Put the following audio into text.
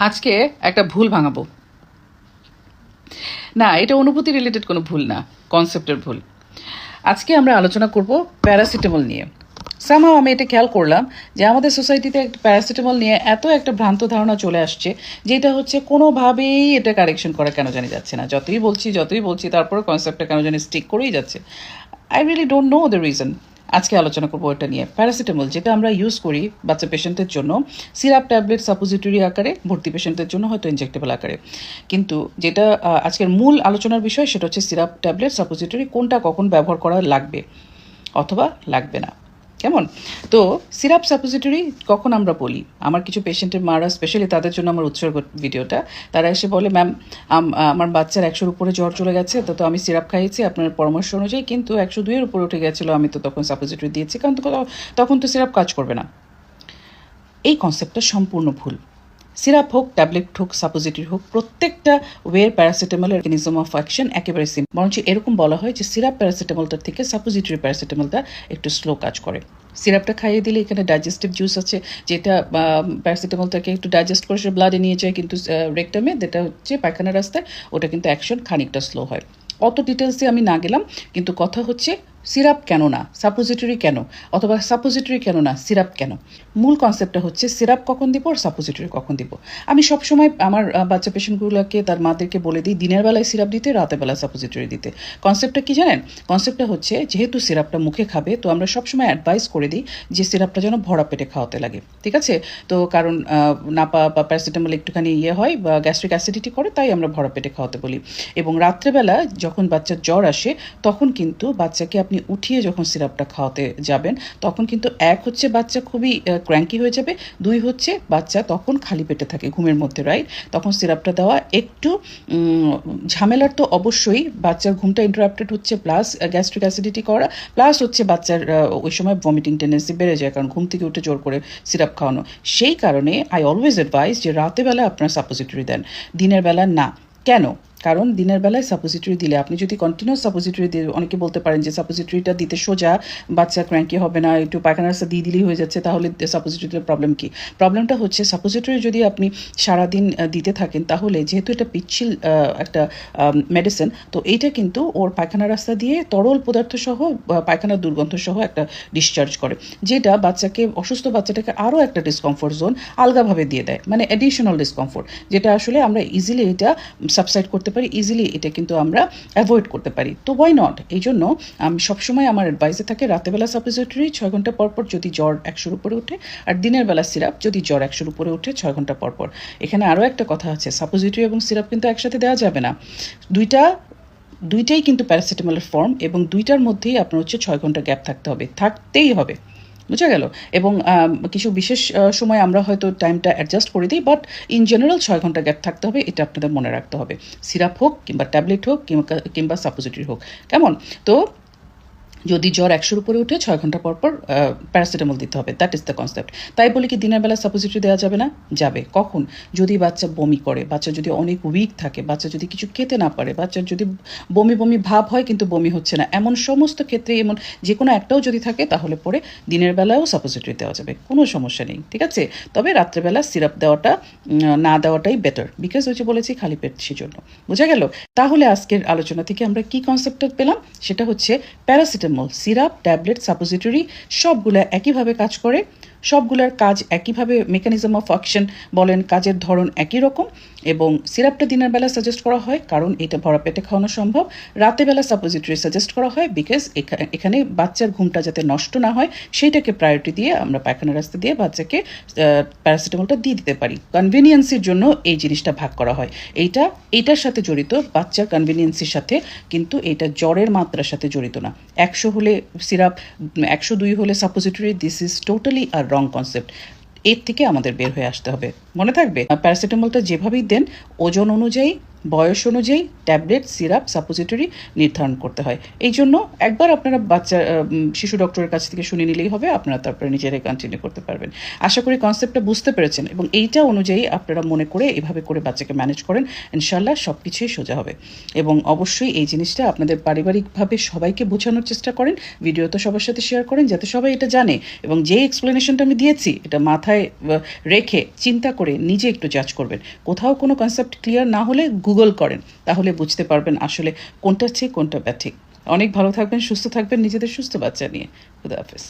আজকে একটা ভুল ভাঙাবো। না, এটা অনুভূতি রিলেটেড কোনো ভুল না কনসেপ্টের ভুল। আজকে আমরা আলোচনা করব প্যারাসিটামল নিয়ে। সামাও আমি এটা খেয়াল করলাম যে আমাদের সোসাইটিতে একটা প্যারাসিটামল নিয়ে এত একটা ভ্রান্ত ধারণা চলে আসছে, যেটা হচ্ছে কোনোভাবেই এটা কারেকশন করা কেন জানি যাচ্ছে না। যতই বলছি যতই বলছি তারপরে কনসেপ্টটা কেন জানি স্টিক করেই যাচ্ছে। I really don't know the reason আজকে আলোচনা করব এটা নিয়ে। প্যারাসিটামল যেটা আমরা ইউজ করি বাচ্চা পেশেন্টের জন্য সিরাপ ট্যাবলেট সাপোজিটরি আকারে, ভর্তি পেশেন্টের জন্য হয়তো ইনজেক্টেবল আকারে। কিন্তু যেটা আজকের মূল আলোচনার বিষয়, সেটা হচ্ছে সিরাপ ট্যাবলেট সাপোজিটরি কোনটা কখন ব্যবহার করা লাগবে অথবা লাগবে না। কেমন? তো সিরাপ সাপোজিটরি কখন আমরা বলি? আমার কিছু পেশেন্টের মারা স্পেশালি তাদের জন্য আমার উৎসর্গ ভিডিওটা। তারা এসে বলে ম্যাম আমার বাচ্চার একশোর উপরে জ্বর চলে গেছে, তো তো আমি সিরাপ খাইয়েছি, আপনার পরামর্শ অনুযায়ী কিন্তু একশো দুইয়ের উপরে উঠে গেছিল, আমি তো তখন সাপোজিটরি দিয়েছি, কারণ তখন তো সিরাপ কাজ করবে না। এই কনসেপ্টটা সম্পূর্ণ ভুল। সিরাপ হোক, ট্যাবলেট হোক সাপোজিটরি হোক, প্রত্যেকটা ওয়ের প্যারাসিটামলের মেকানিজম অফ অ্যাকশন একেবারে সিম্পল বরঞ্চ এরকম বলা হয় যে সিরাপ প্যারাসিটামলটার থেকে সাপোজিটরি প্যারাসিটামলটা একটু স্লো কাজ করে। সিরাপটা খাইয়ে দিলে এখানে ডাইজেস্টিভ জুস আছে, যেটা প্যারাসিটামলটাকে একটু ডাইজেস্ট করে সে ব্লাডে নিয়ে যায়, কিন্তু রেকটামে যেটা হচ্ছে পায়খানা রাস্তায়, ওটা কিন্তু অ্যাকশন খানিকটা স্লো হয়। অত ডিটেলসে আমি না গেলাম, কিন্তু কথা হচ্ছে সিরাপ কেন না? সাপোজিটরি কেন? অথবা সাপোজিটরি কেন না? সিরাপ কেন? মূল কনসেপ্টটা হচ্ছে সিরাপ কখন দিব আর সাপোজিটরি কখন দিব। আমি সবসময় আমার বাচ্চা পেশেন্টগুলোকে, তার মাদেরকে বলে দিই, দিনের বেলায় সিরাপ দিতে, রাতের বেলায় সাপোজিটরি দিতে। কনসেপ্টটা কি জানেন? কনসেপ্টটা হচ্ছে, যেহেতু সিরাপটা মুখে খাবে, তো আমরা সবসময় অ্যাডভাইস করে দিই যে সিরাপটা যেন ভরা পেটে খাওয়াতে লাগে। ঠিক আছে? তো কারণ নাপা বা প্যারাসিটামল একটুখানি ইয়ে হয় বা গ্যাস্ট্রিক অ্যাসিডিটি করে, তাই আমরা ভরা পেটে খাওয়াতে বলি। এবং রাত্রেবেলা যখন বাচ্চার জ্বর আসে, তখন কিন্তু বাচ্চাকে আপনি উঠিয়ে যখন সিরাপটা খাওয়াতে যাবেন, তখন কিন্তু এক হচ্ছে বাচ্চা খুবই ক্র্যাঙ্কি হয়ে যাবে, দুই হচ্ছে বাচ্চা তখন খালি পেটে থাকে ঘুমের মধ্যে রাইট তখন সিরাপটা দেওয়া একটু ঝামেলার তো অবশ্যই, বাচ্চার ঘুমটা ইন্টারাপ্টেড হচ্ছে প্লাস গ্যাস্ট্রিক অ্যাসিডিটি করা প্লাস হচ্ছে বাচ্চার ওই সময় ভমিটিং টেন্ডেন্সি বেড়ে যায়, কারণ ঘুম থেকে উঠে জোর করে সিরাপ খাওয়ানো। সেই কারণে আই অলওয়েজ অ্যাডভাইস যে রাতে বেলা আপনার সাপোজিটরি দেন, দিনের বেলা না। কেন? কারণ দিনের বেলায় সাপোজিটরি দিলে। আপনি যদি কন্টিনিউস সাপোজিটরি দিয়ে অনেকে বলতে পারেন যে সাপোজিটরিটা দিতে সোজা, বাচ্চা ক্র্যাঙ্কি হবে না, একটু পায়খানা রাস্তা দিয়ে দিলেই হয়ে যাচ্ছে, তাহলে সাপোজিটরির প্রবলেম কি? প্রবলেমটা হচ্ছে সাপোজিটরি যদি আপনি সারাদিন দিতে থাকেন, তাহলে যেহেতু এটা পিচ্ছিল একটা মেডিসিন তো এইটা কিন্তু ওর পায়খানা রাস্তা দিয়ে তরল পদার্থ সহ পায়খানার দুর্গন্ধ সহ একটা ডিসচার্জ করে, যেটা বাচ্চাকে, অসুস্থ বাচ্চাটাকে আরও একটা ডিসকমফোর্ট জোন আলগাভাবে দিয়ে দেয় মানে অ্যাডিশনাল ডিসকমফোর্ট যেটা আসলে আমরা ইজিলি এটা সাবসাইড করতে পারি ইজিলি এটা কিন্তু আমরা অ্যাভয়েড করতে পারি। তো ওয়াই নট এই জন্য আমি সবসময় আমার অ্যাডভাইসে থাকে রাতেবেলা সাপোজিটরি ছয় ঘণ্টা পর পর যদি জ্বর একশোর উপরে ওঠে, আর দিনের বেলা সিরাপ যদি জ্বর একশোর উপরে ওঠে, ছয় ঘণ্টা পর পর। এখানে আরও একটা কথা আছে সাপোজিটরি এবং সিরাপ কিন্তু একসাথে দেওয়া যাবে না। দুইটা, দুইটাই কিন্তু প্যারাসিটামলের ফর্ম এবং দুইটার মধ্যেই আপনার হচ্ছে ছয় ঘণ্টা গ্যাপ থাকতে হবে, থাকতেই হবে। বুঝা গেল। এবং কিছু বিশেষ সময় আমরা হয়তো টাইমটা অ্যাডজাস্ট করে দিই বাট ইন জেনারেল ছয় ঘণ্টা গ্যাপ থাকতে হবে, এটা আপনাদের মনে রাখতে হবে। সিরাপ হোক কিংবা ট্যাবলেট হোক কিংবা কিংবা সাপোজিটরি হোক। কেমন? তো যদি জ্বর একশোর উপরে উঠে ছয় ঘণ্টা পর পর প্যারাসিটামল দিতে হবে। দ্যাট ইজ দ্য কনসেপ্ট তাই বলে কি দিনের বেলা সাপোজিটরি দেওয়া যাবে না? যাবে। কখন? যদি বাচ্চা বমি করে, বাচ্চা যদি অনেক উইক থাকে, বাচ্চা যদি কিছু খেতে না পারে, বাচ্চার যদি বমি বমি ভাব হয় কিন্তু বমি হচ্ছে না, এমন সমস্ত ক্ষেত্রে এমন যে কোনো একটাও যদি থাকে, তাহলে পরে দিনের বেলাও সাপোজিটরি দেওয়া যাবে। কোনো সমস্যা নেই, ঠিক আছে? তবে রাত্রেবেলা সিরাপ দেওয়াটা না দেওয়াটাই বেটার বিকজ ওই যে বলেছি, খালি পেট সেজন্য বোঝা গেল? তাহলে আজকের আলোচনা থেকে আমরা কি কনসেপ্টটা পেলাম? সেটা হচ্ছে প্যারাসিটামল সিরাপ ট্যাবলেট সাপোজিটরি সবগুলো একইভাবে কাজ করে। সবগুলোর কাজ একইভাবে মেকানিজম অফ অ্যাকশন বলেন, কাজের ধরন একই রকম এবং সিরাপটা দিনের বেলা সাজেস্ট করা হয়, কারণ এটা ভরা পেটে খাওয়ানো সম্ভব। রাতে বেলা সাপোজিটরি সাজেস্ট করা হয় বিকজ এখানে বাচ্চার ঘুমটা যাতে নষ্ট না হয়, সেইটাকে প্রায়োরিটি দিয়ে আমরা পায়খানা রাস্তা দিয়ে বাচ্চাকে প্যারাসিটামলটা দিয়ে দিতে পারি। কনভিনিয়েন্সির জন্য এই জিনিসটা ভাগ করা হয়। এইটা, এইটার সাথে জড়িত, বাচ্চার কনভিনিয়েন্সির সাথে, কিন্তু এটা জ্বরের মাত্রার সাথে জড়িত না। একশো হলে সিরাপ একশো দুই হলে suppository this is totally are wrong concept এর থেকে আমাদের বের হয়ে আসতে হবে। মনে থাকবে? প্যারাসিটামলটা যেভাবেই দেন, ওজন অনুযায়ী বয়স অনুযায়ী ট্যাবলেট, সিরাপ সাপোজিটরি নির্ধারণ করতে হয়। এই জন্য একবার আপনারা বাচ্চা শিশু ডক্টরের কাছ থেকে শুনে নিলেই হবে, আপনারা তারপরে নিজেরাই কন্টিনিউ করতে পারবেন। আশা করি কনসেপ্টটা বুঝতে পেরেছেন এবং এইটা অনুযায়ী আপনারা মনে করে এভাবে করে বাচ্চাকে ম্যানেজ করেন ইনশাল্লাহ সব কিছুই সোজা হবে। এবং অবশ্যই এই জিনিসটা আপনাদের পারিবারিকভাবে সবাইকে বোঝানোর চেষ্টা করেন ভিডিও তো সবার সাথে শেয়ার করেন, যাতে সবাই এটা জানে। এবং যে এক্সপ্লেনেশনটা আমি দিয়েছি, এটা মাথায় রেখে চিন্তা করে নিজে একটু জাজ করবেন। কোথাও কোনো কনসেপ্ট ক্লিয়ার না হলে গুগল করেন, তাহলে বুঝতে পারবেন আসলে কোনটা ঠিক, কোনটা ব্যাঠিক। অনেক ভালো থাকবেন, সুস্থ থাকবেন, নিজেদের সুস্থ বাচ্চা নিয়ে। খুদা হাফেজ।